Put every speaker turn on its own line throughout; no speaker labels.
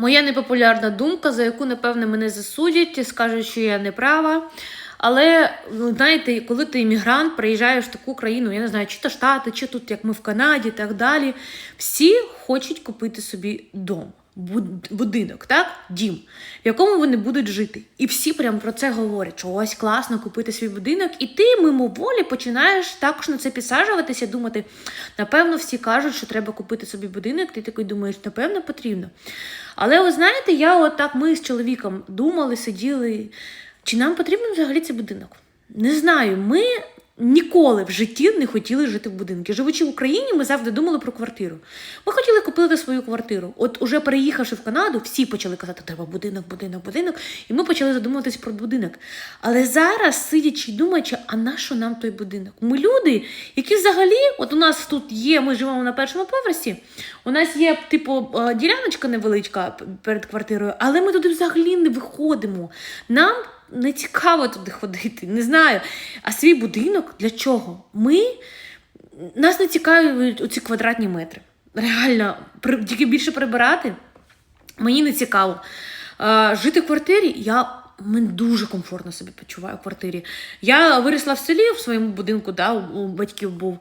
Моя непопулярна думка, за яку, напевне, мене засудять, скажуть, що я не права. Але ну, знаєте, коли ти іммігрант, приїжджаєш в таку країну, я не знаю, чи то Штати, чи тут, як ми в Канаді, і так далі, всі хочуть купити собі дом, будинок, так? Дім, в якому вони будуть жити. І всі прям про це говорять, що ось класно купити свій будинок, і ти мимоволі починаєш також на це підсаджуватися, думати, напевно, всі кажуть, що треба купити собі будинок, ти такий думаєш, напевно, потрібно. Але ви знаєте, я отак ми з чоловіком думали, сиділи. Чи нам потрібен взагалі цей будинок? Не знаю. Ми ніколи в житті не хотіли жити в будинку. Живучи в Україні, ми завжди думали про квартиру. Ми хотіли купити свою квартиру. От уже переїхавши в Канаду, всі почали казати, треба будинок, будинок, будинок. І ми почали задумуватись про будинок. Але зараз, сидячи і думаючи, а на що нам той будинок? Ми люди, які взагалі, от у нас тут є, ми живемо на першому поверсі. У нас є, типу, е, діляночка невеличка перед квартирою, але ми туди взагалі не виходимо. Нам не цікаво туди ходити, не знаю. А свій будинок для чого? Ми нас не цікавлять оці квадратні метри. Реально, тільки більше прибирати мені не цікаво. Жити в квартирі я. Мен дуже комфортно себе почуваю в квартирі. Я виросла в селі в своєму будинку, да, у батьків був.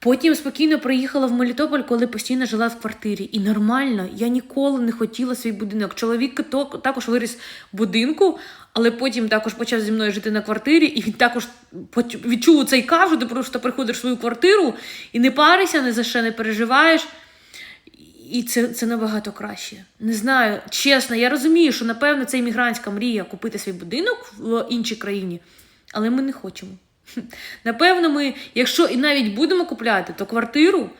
Потім спокійно приїхала в Мелітополь, коли постійно жила в квартирі. І нормально, я ніколи не хотіла свій будинок. Чоловік також виріс будинку, але потім також почав зі мною жити на квартирі, і він також відчув цей що ти просто приходиш в свою квартиру і не паришся, ні за що не переживаєш. І це, це набагато краще. Не знаю, чесно, я розумію, що напевно це іммігрантська мрія купити свій будинок в іншій країні, але ми не хочемо. Напевно, ми, якщо і навіть будемо купляти, то квартиру,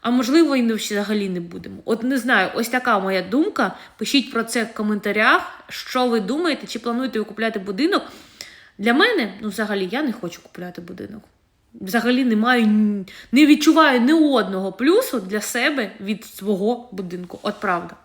а можливо, і не взагалі не будемо. От не знаю, ось така моя думка. Пишіть про це в коментарях, що ви думаєте, чи плануєте ви купляти будинок. Для мене, ну, взагалі, я не хочу купляти будинок. Взагалі не маю, не відчуваю ні одного плюсу для себе від свого будинку. От правда.